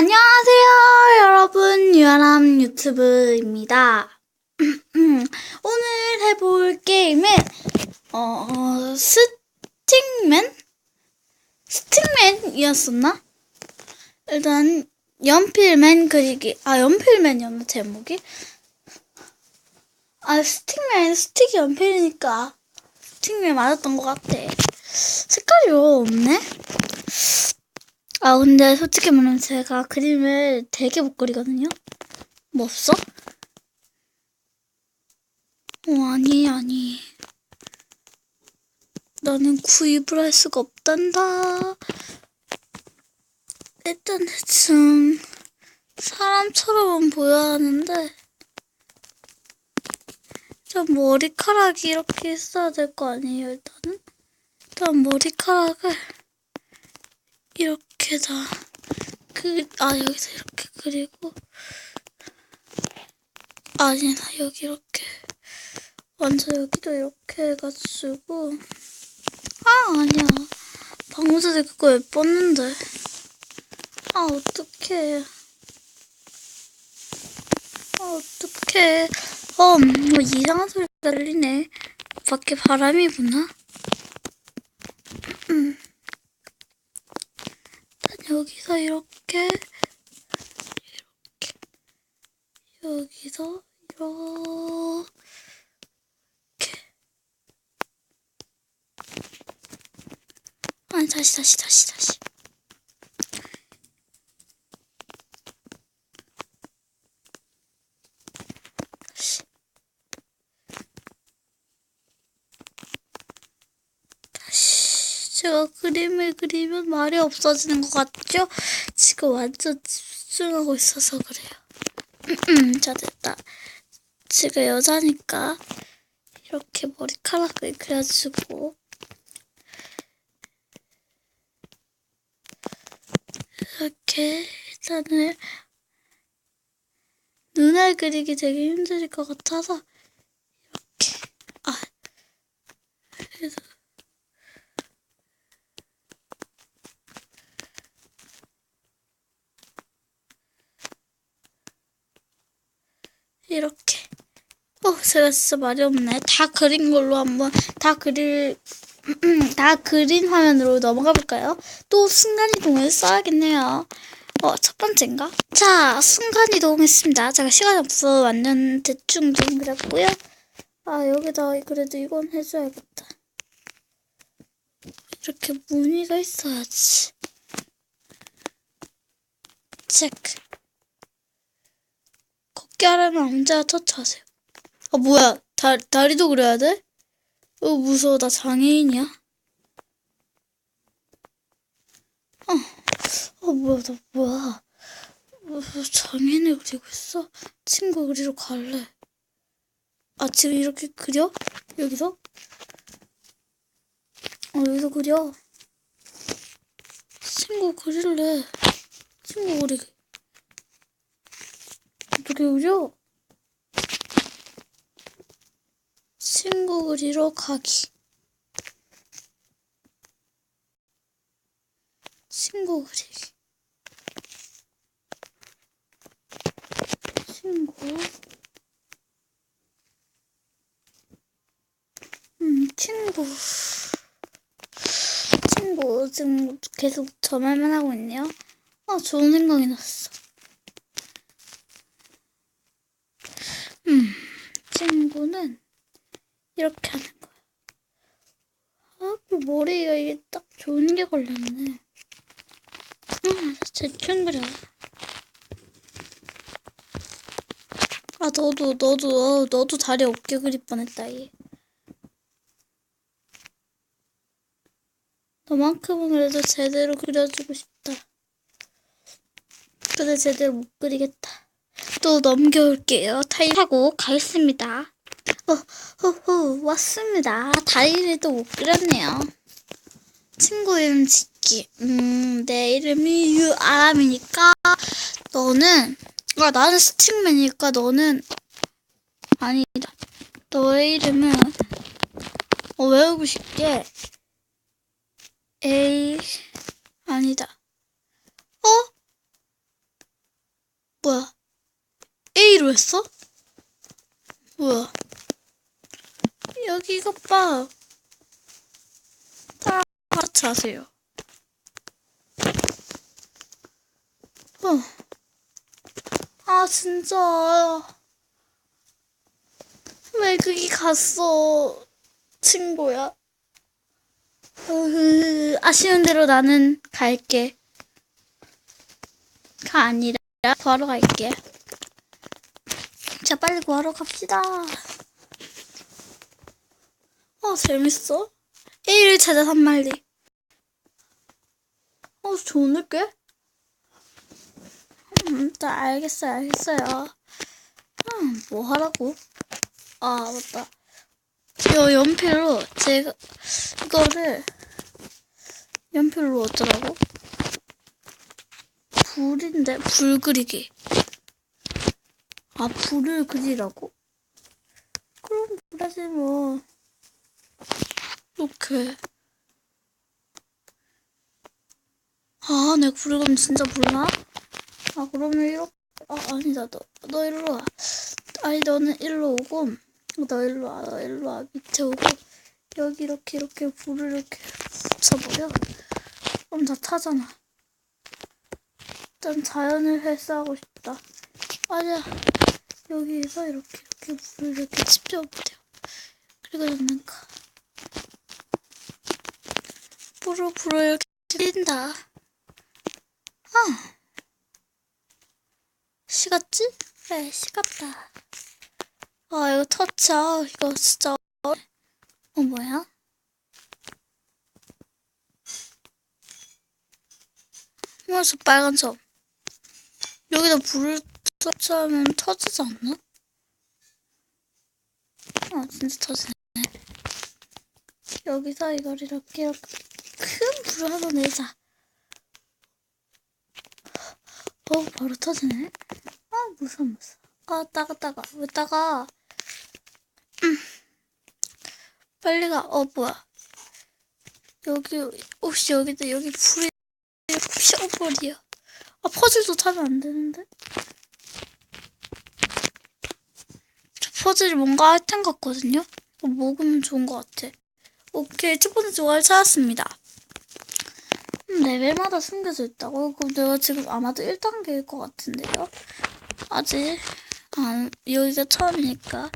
안녕하세요, 여러분. 유아람 유튜브입니다. 오늘 해볼 게임은, 어, 스틱맨? 스틱맨이었었나? 일단, 연필맨 그리기. 아, 연필맨이었나, 제목이? 아, 스틱맨, 스틱이 연필이니까. 스틱맨 맞았던 것 같아. 색깔이 없네? 아, 근데 솔직히 말하면 제가 그림을 되게 못 그리거든요? 뭐 없어? 어, 아니, 아니. 나는 구입을 할 수가 없단다. 일단 대충 사람처럼은 보여야 하는데, 좀 머리카락이 이렇게 있어야 될 거 아니에요, 일단은? 일단 머리카락을 이렇게 다, 그, 아, 여기서 이렇게 그리고, 아니다, 여기 이렇게, 완전 여기도 이렇게 해가지고, 아, 아니야. 방금 전에 그거 예뻤는데. 아, 어떡해. 아, 어떡해. 어, 뭐 이상한 소리가 들리네. 밖에 바람이 부나? 음. 여기서 이렇게 이렇게 여기서 이렇게. 아니 다시 다시 다시 다시 다시 다시 제가 그림을 그리면 말이 없어지는 것 같죠? 지금 완전 집중하고 있어서 그래요. 자 됐다. 지금 여자니까 이렇게 머리카락을 그려주고 이렇게 일단은 눈을 그리기 되게 힘들 것 같아서 이렇게 아 그래서 이렇게. 진짜 말이 없네. 다 그린 걸로 한번 다 그릴 다 그린 화면으로 넘어가 볼까요? 또 순간이동을 써야겠네요. 어, 첫 번째인가? 자, 순간이동 했습니다. 제가 시간이 없어 완전 대충 좀 그렸고요. 아, 여기다 그래도 이건 해줘야겠다. 이렇게 무늬가 있어야지. 체크. 걷기 하려면 언제나 터치하세요. 아, 뭐야. 다, 다리도 그려야 돼? 어, 무서워. 나 장애인이야. 어, 어 뭐야. 나 뭐야. 어, 장애인을 그리고 있어? 친구 그리러 갈래. 아, 지금 이렇게 그려? 여기서? 어, 여기서 그려. 친구 그릴래. 친구 그리게. 어떻게 그려? 친구 그리러 가기. 친구 그리기. 친구. 음, 친구. 친구. 지금 계속 저 말만 하고 있네요. 아, 좋은 생각이 났어. 음, 친구는 이렇게 하는 거야. 아, 그 머리가 이게 딱 좋은 게 걸렸네. 아, 대충 그려. 아, 너도, 너도, 어, 너도 다리 어깨 그릴 뻔했다, 얘. 너만큼은 그래도 제대로 그려주고 싶다. 근데 제대로 못 그리겠다. 또 넘겨올게요. 타일하고 가겠습니다. 어, 호호, 왔습니다. 다리를 또 못 그렸네요. 친구 이름 짓기. 음, 내 이름이 유아람이니까, 너는, 아, 나는 스틱맨이니까 너는, 아니다. 너의 이름은, 어, 외우고 싶게, 에이, 아니다. 어? 뭐야? A로 했어? 뭐야? 여기 이것 봐. 다 같이 하세요. 어. 아, 진짜. 왜 그게 갔어, 친구야? 아쉬운 대로 나는 갈게. 가 아니라 구하러 갈게. 자, 빨리 구하러 갑시다. 어, 재밌어. A를 찾아 산말리. 어, 좋은데? 음, 자, 알겠어요, 알겠어요. 음, 뭐 하라고? 아, 맞다. 요 연필로 제가 이거를 연필로 어쩌라고? 불인데 불 그리기. 아 불을 그리라고? 그럼 그러지 뭐. 이렇게. 아, 내가 불을 그럼 진짜 몰라? 아, 그러면 이렇게. 아, 아니다. 너, 너 일로 와. 아니, 너는 일로 오고. 너 일로 와, 너 일로 와. 밑에 오고. 여기 이렇게, 이렇게 불을 이렇게 붙여버려. 그럼 다 타잖아. 일단 자연을 헬스하고 싶다. 아니야. 여기에서 이렇게, 이렇게 불을 이렇게 지펴버려. 그리고 저는 가. 불을 이렇게 뛴다. 아. 식었지? 그래, 식었다. 아, 이거 터치야. 이거 진짜. 어, 뭐야? 뭐서 빨간 점. 여기다 불을 터치하면 터지지 않나? 아, 진짜 터지네. 여기서 이걸 이렇게, 이렇게 큰 불을 하나 내자. 어, 바로 터지네. 아, 무서워, 무서워. 아, 따가, 따가. 왜 따가? 음. 빨리 가. 어, 뭐야. 여기, 혹시 여기다, 여기 불이 피워버려. 아, 퍼즐도 타면 안 되는데? 저 퍼즐이 뭔가 아이템 같거든요? 이거 먹으면 좋은 것 같아. 오케이, 첫 번째 조각을 찾았습니다. 음, 레벨마다 숨겨져 있다고? 그럼 내가 지금 아마도 1단계일 것 같은데요? 아직, 아, 여기가 처음이니까.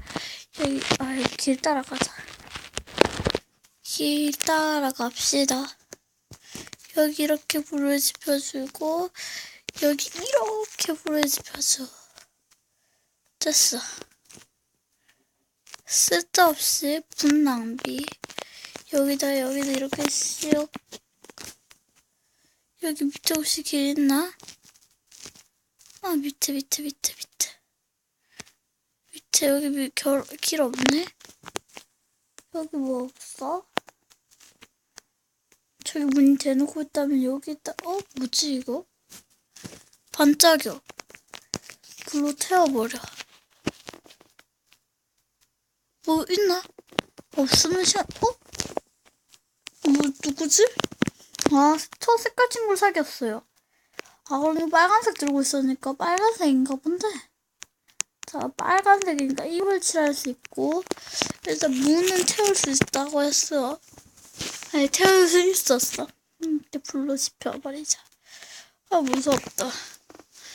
여기, 아, 길 따라가자. 길 따라갑시다. 여기 이렇게 불을 지펴주고, 여기 이렇게 불을 지펴줘. 됐어. 쓸데없이 분 낭비. 여기다, 여기다 이렇게 씌워. 여기 밑에 혹시 길 있나? 아, 밑에, 밑에, 밑에, 밑에. 밑에 여기 미, 결, 길 없네? 여기 뭐 없어? 저기 문이 대놓고 있다면 여기 있다. 어? 뭐지 이거? 반짝여. 불로 태워버려. 뭐 있나? 없으면 시간, 어? 뭐, 누구지? 아, 첫 색깔 친구를 사귀었어요. 아, 이거 빨간색 들고 있으니까 빨간색인가 본데? 자, 빨간색이니까 입을 칠할 수 있고, 일단 문은 태울 수 있다고 했어요. 아니, 태울 수 있었어. 음, 이렇게 불로 지펴버리자. 아, 무섭다.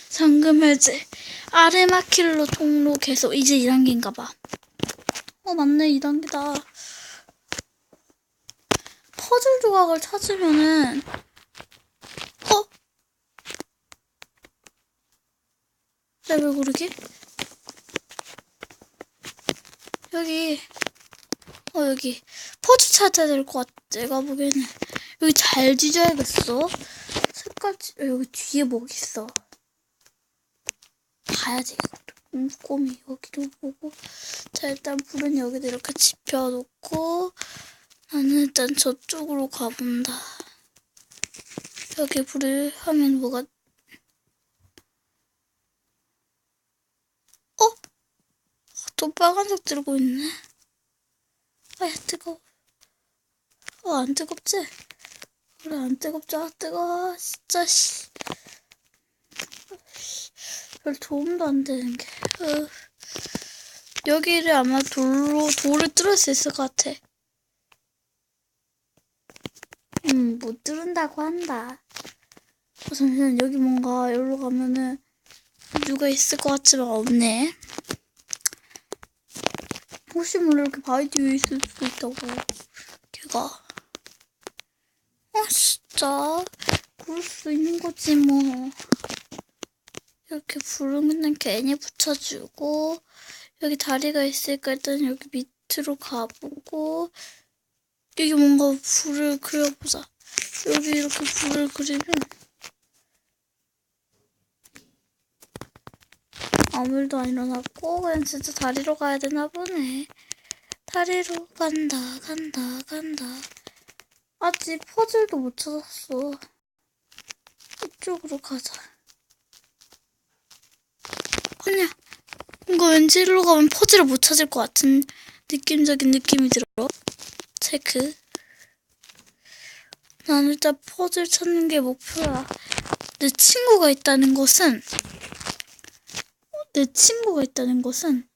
잠금 해제. 아르마킬로 통로 계속 이제 2단계인가 봐. 어, 맞네, 2단계다. 퍼즐 조각을 찾으면은, 어? 레벨 고르기? 여기, 어, 여기. 퍼즐 찾아야 될 것 같아. 내가 보기에는. 여기 잘 뒤져야겠어. 색깔, 지- 여기 뒤에 뭐 있어. 봐야지. 꼼꼼히 여기도 보고. 자, 일단 불은 여기다 이렇게 지펴놓고, 나는 일단 저쪽으로 가본다. 여기 불을 하면 뭐가, 어? 또 빨간색 들고 있네. 아야, 뜨거워. 어, 안 뜨겁지? 그래, 안 뜨겁지? 아, 뜨거워. 진짜, 씨. 별 도움도 안 되는 게. 으. 여기를 아마 돌로 돌을 뚫을 수 있을 것 같아. 음, 못 뚫는다고 한다. 어, 잠시만 여기 뭔가 여기로 가면은 누가 있을 것 같지만 없네. 혹시 몰라 이렇게 바위 뒤에 있을 수도 있다고. 걔가. 아 진짜 그럴 수 있는 거지 뭐. 이렇게 그냥 괜히 붙여주고 여기 다리가 있으니까 일단 여기 밑으로 가보고 여기 뭔가 불을 그려보자. 여기 이렇게 불을 그리면 아무 일도 안 일어났고 그냥 진짜 다리로 가야 되나 보네. 다리로 간다 간다 간다. 아직 퍼즐도 못 찾았어. 이쪽으로 가자. 아니야. 뭔가 왠지 일로 가면 퍼즐을 못 찾을 것 같은 느낌적인 느낌이 들어. 체크. 난 일단 퍼즐 찾는 게 목표야. 내 친구가 있다는 것은 내 친구가 있다는 것은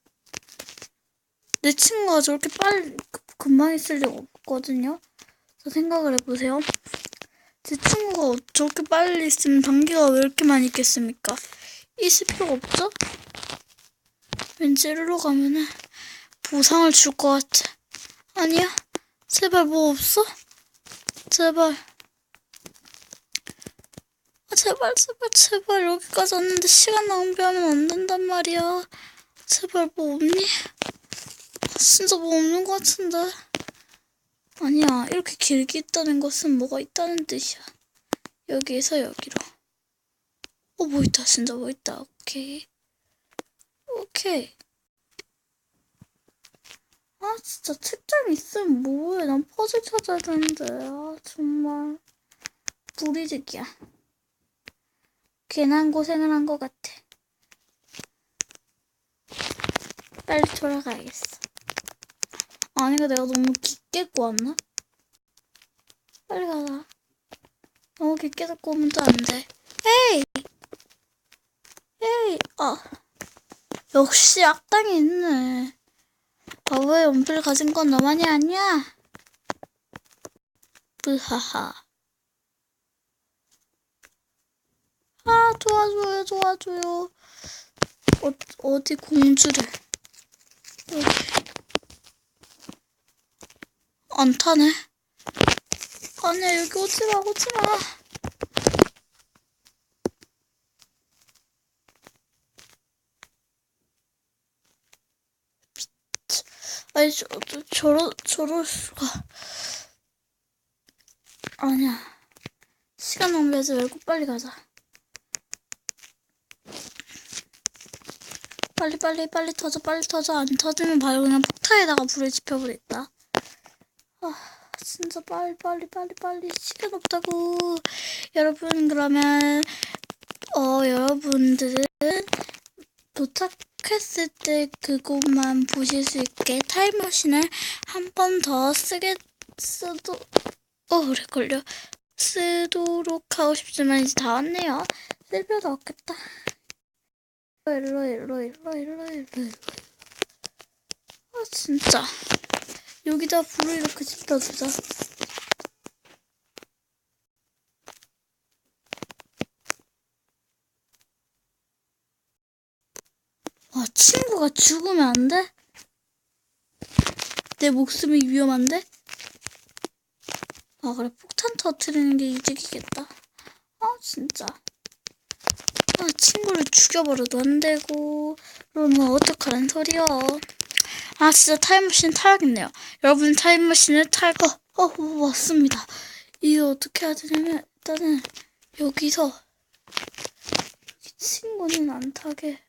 내 친구가 저렇게 빨리 그- 금방 있을 리가 없거든요. 저 생각을 해보세요. 제 친구가 저렇게 빨리 있으면 단계가 왜 이렇게 많이 있겠습니까? 있을 필요가 없죠? 왠지 일로 가면은 보상을 줄 것 같아. 아니야? 제발 뭐 없어? 제발. 아, 제발, 제발, 제발. 여기까지 왔는데 시간 낭비하면 안 된단 말이야. 제발 뭐 없니? 아, 진짜 뭐 없는 것 같은데. 아니야, 이렇게 길게 있다는 것은 뭐가 있다는 뜻이야. 여기에서 여기로. 어, 뭐 있다, 진짜 뭐 있다. 오케이. 오케이. 아, 진짜 책장 있으면 뭐해. 난 퍼즐 찾아야 되는데. 아, 정말. 무리직이야. 괜한 고생을 한 것 같아. 빨리 돌아가야겠어. 아니 가 내가 너무 깊게 꼬았나? 빨리 가자. 너무 깊게 잡고 오면 또 안 돼. 에이! 에이! 아. 역시 악당이 있네. 바보의 연필 가진 건 너만이 아니야. 으하하. 아, 도와줘요, 도와줘요. 어, 어디 공주를. 여기. 안 타네. 아니야, 여기 오지 마, 오지 마. 아니, 저, 저, 저러, 저럴 수가. 아니야. 시간 낭비하지 말고 빨리 가자. 빨리, 빨리, 빨리 터져, 빨리 터져. 안 터지면 바로 그냥 폭탄에다가 불을 지펴버렸다. 아, 진짜 빨리, 빨리, 빨리, 빨리. 시간 없다고. 여러분, 그러면, 어, 여러분들은 도착 했을 때 그것만 보실 수 있게 타임머신을 한 번 더 쓰게, 쓰도, 어, 오래 걸려. 쓰도록 하고 싶지만 이제 다 왔네요. 쓸 필요도 없겠다. 일로, 일로, 일로, 일로, 일로, 일로. 아, 진짜. 여기다 불을 이렇게 집다 두자. 와, 친구가 죽으면 안 돼? 내 목숨이 위험한데? 아, 그래. 폭탄 터트리는 게 이득이겠다. 아, 진짜. 아, 친구를 죽여버려도 안 되고. 그러면 어떡하란 소리야. 아, 진짜 타임머신 타야겠네요. 여러분, 타임머신을 탈 거, 어, 어, 왔습니다. 이게 어떻게 해야 되냐면, 일단은, 여기서, 이 친구는 안 타게.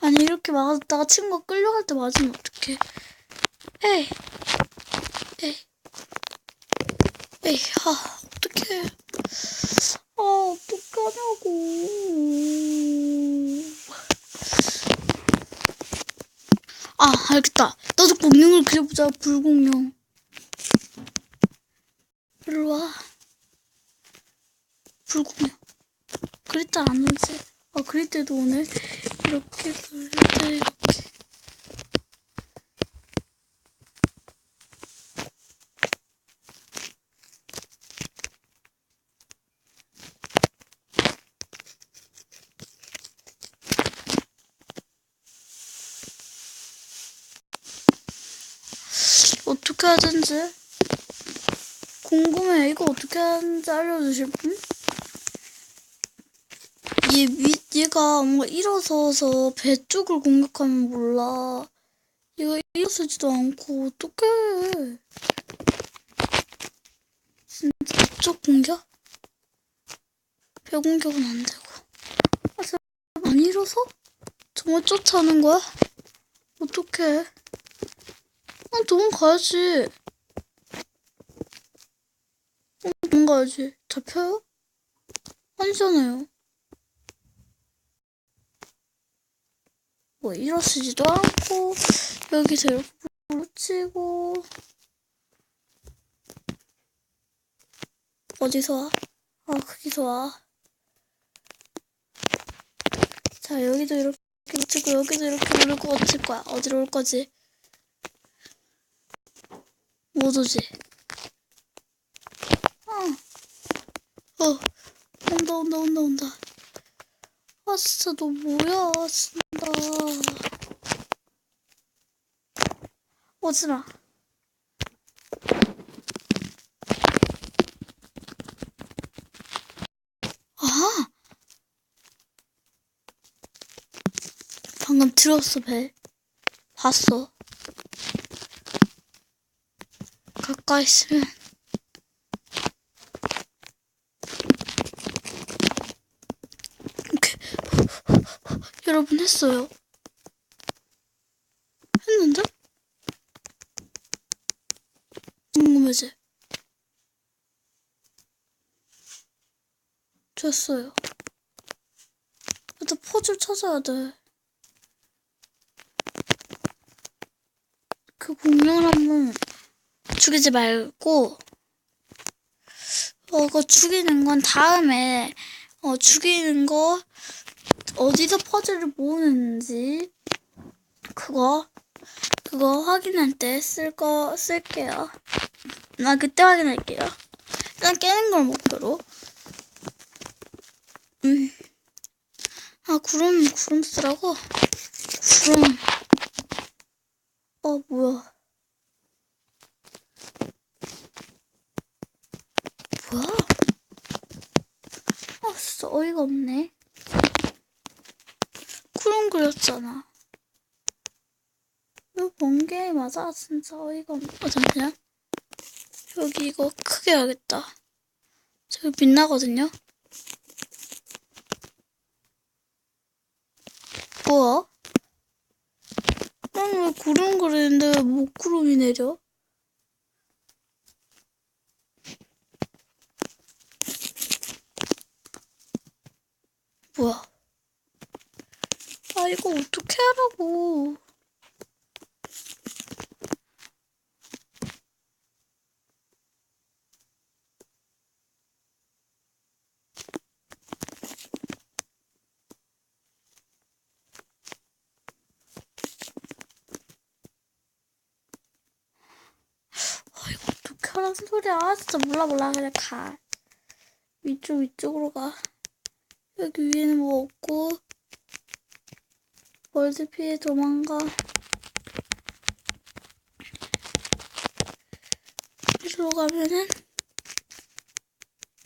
아니 이렇게 막았다가 친구가 끌려갈 때 맞으면 어떡해? 에이 에이 에이 아 어떡해? 아 어떡하냐고. 아 알겠다. 나도 공룡을 그려보자 불공룡. 일로와. 불공이야. 그리다 안 오지. 아, 그릴 때도 오늘 이렇게 때 이렇게. 어떻게 하든지 궁금해. 이거 어떻게 하는지 알려주실 분? 얘 위, 얘가 뭔가 일어서서 배 쪽을 공격하면 몰라. 얘가 일어서지도 않고 어떡해. 진짜 쪽 공격? 배 공격은 안 되고. 아, 진짜 안 일어서? 정말 쫓아오는 거야? 어떡해. 난 도망가야지. 어, 도망가야지. 잡혀요? 아니잖아요. 뭐 일어서지도 않고 여기서 이렇게 부딪히고 어디서 와? 아 거기서 와. 자 여기도 이렇게 부딪히고 여기도 이렇게 누르고 어쩔 거야. 어디로 올 거지? 못 오지? 어. 어. 온다 온다 온다 온다. 아 진짜 너 뭐야 진짜. 오지마. 아! 방금 들었어, 배. 봤어. 가까이 있으면. 오케이. 여러분 했어요. 했는데? 궁금해지? 됐어요. 일단 포즈를 찾아야 돼. 그 공룡을 한번 죽이지 말고, 어, 그거 죽이는 건 다음에, 어, 죽이는 거, 어디서 퍼즐을 모으는지, 그거, 그거 확인할 때 쓸 거, 쓸게요. 나 그때 확인할게요. 일단 깨는 걸 목표로. 음. 아, 구름, 구름 쓰라고? 구름. 어, 뭐야. 뭐야? 아, 진짜 어이가 없네. 구름 그렸잖아. 이거 번개 맞아? 진짜 어이가 없네. 어, 잠시만. 여기 이거 크게 해야겠다. 저기 빛나거든요? 뭐야? 난 왜 구름 그리는데 왜 목구름이 내려? 뭐야? 아, 이거 어떻게 하라고. 아, 어떻게 하라는 소리야. 아, 진짜 몰라, 몰라. 그냥 가. 위쪽, 위쪽으로 가. 여기 위에는 뭐 없고. 피해 도망가. 이리로 가면은,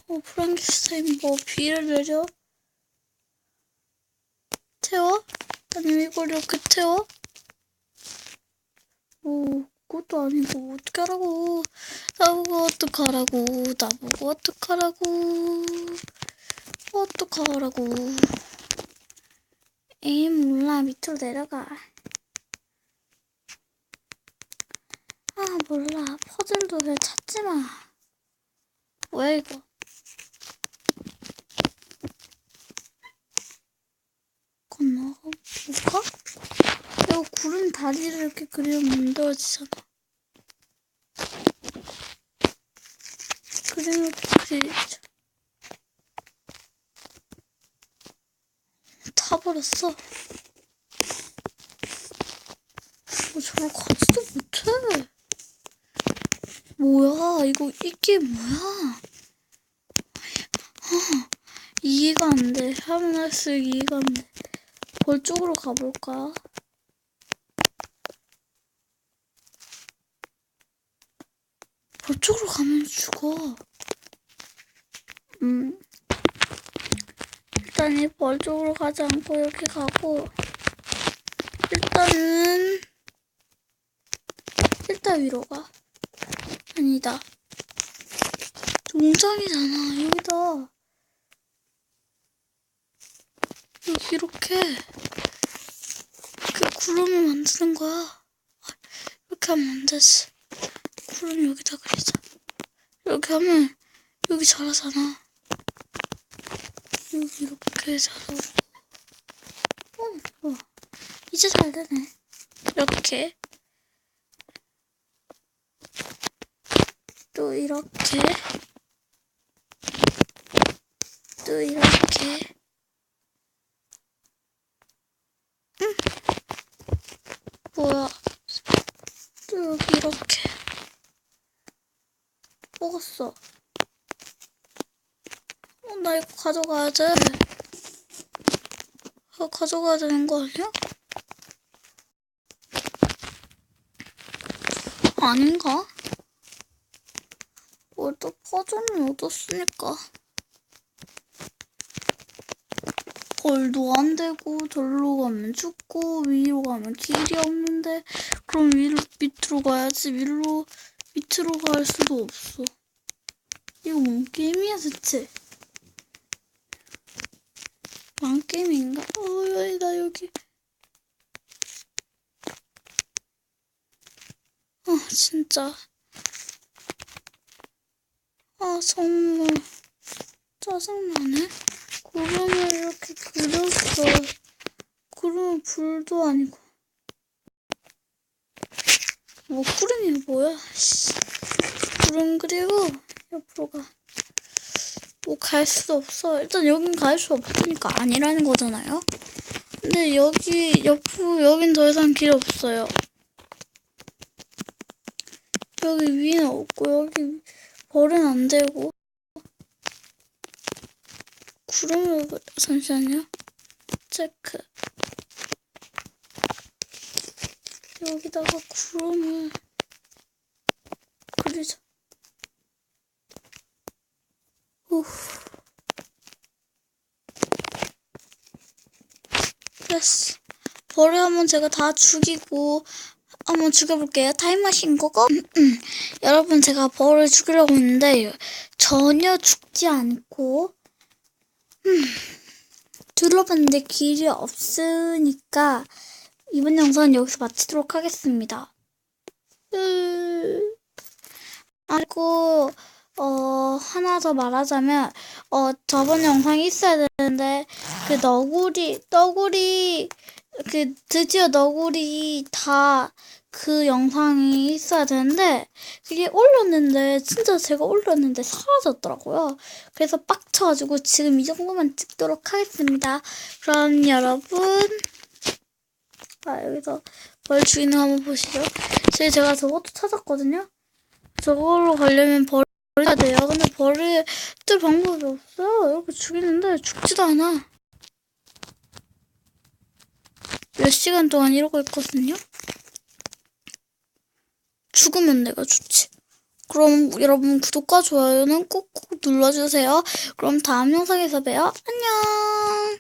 어, 프랑켄슈타인 뭐 비를 내려? 태워? 아니면 이걸 이렇게 태워? 뭐, 그것도 아니고, 어떻게 하라고. 나보고 어떡하라고. 나보고 어떡하라고. 어떡하라고. 에이, 몰라. 밑으로 내려가. 아, 몰라. 퍼즐도 왜 찾지 마. 뭐야, 이거. 건너가 볼까? 이거 구름 다리를 이렇게 그리면 만들어지잖아. 그림 이렇게 그리자. 가버렸어. 어, 저걸 가지도 못해. 뭐야, 이거, 이게 뭐야. 아, 이해가 안 돼. 하면 할수록 이해가 안 돼. 벌 쪽으로 가볼까? 벌 쪽으로 가면 죽어. 음. 일단 이벌 쪽으로 가지 않고 여기 가고 일단은 일단 위로 가. 아니다. 농장이잖아 여기다. 여기 이렇게 이렇게 구름을 만드는 거야. 이렇게 하면 안 되지 구름 여기다 그리자 이렇게 하면 여기 자라잖아 이렇게 자라고 어, 좋아. 이제 잘 되네. 이렇게. 또 이렇게. 또 이렇게. 응. 뭐야. 또 여기 이렇게. 먹었어. 어, 나 이거 가져가야 돼. 이거 가져가야 되는 거 아니야? 아닌가? 뭘또 퍼즐을 얻었으니까. 걸도 안 되고, 절로 가면 죽고, 위로 가면 길이 없는데, 그럼 위로, 밑으로 가야지. 위로, 밑으로 갈 수도 없어. 이거 뭔 게임이야, 대체? 망 게임인가? 어, 여기, 나 여기. 아, 진짜. 아, 정말. 짜증나네. 구름을 이렇게 그렸어. 구름은 불도 아니고. 뭐, 구름이 뭐야? 씨. 구름 그리고 옆으로 가. 뭐, 갈 수도 없어. 일단 여긴 갈 수 없으니까 아니라는 거잖아요. 근데 여기, 옆으로, 여긴 더 이상 길 없어요. 여기 위는 없고 여기 벌은 안 되고 구름을 잠시만요 체크 여기다가 구름을 그리자 오 됐어 벌을 한번 제가 다 죽이고 한번 죽여볼게요. 타임머신 고고. 여러분 제가 벌을 죽이려고 했는데 전혀 죽지 않고 음, 둘러봤는데 길이 없으니까 이번 영상은 여기서 마치도록 하겠습니다. 음, 그리고 어 하나 더 말하자면 어 저번 영상이 있어야 되는데 그 너구리 너구리 그 드디어 너구리 다 그 영상이 있어야 되는데 그게 올렸는데 진짜 제가 올렸는데 사라졌더라고요. 그래서 빡쳐가지고 지금 이 정도만 찍도록 하겠습니다. 그럼 여러분 아 여기서 벌 주인을 한번 보시죠. 제가 저것도 찾았거든요. 저걸로 가려면 벌 을 해야 돼요. 근데 벌을 뜰 방법이 없어요. 이렇게 죽이는데 죽지도 않아. 몇 시간 동안 이러고 있거든요. 죽으면 내가 좋지. 그럼 여러분 구독과 좋아요는 꾹꾹 눌러주세요. 그럼 다음 영상에서 봬요. 안녕.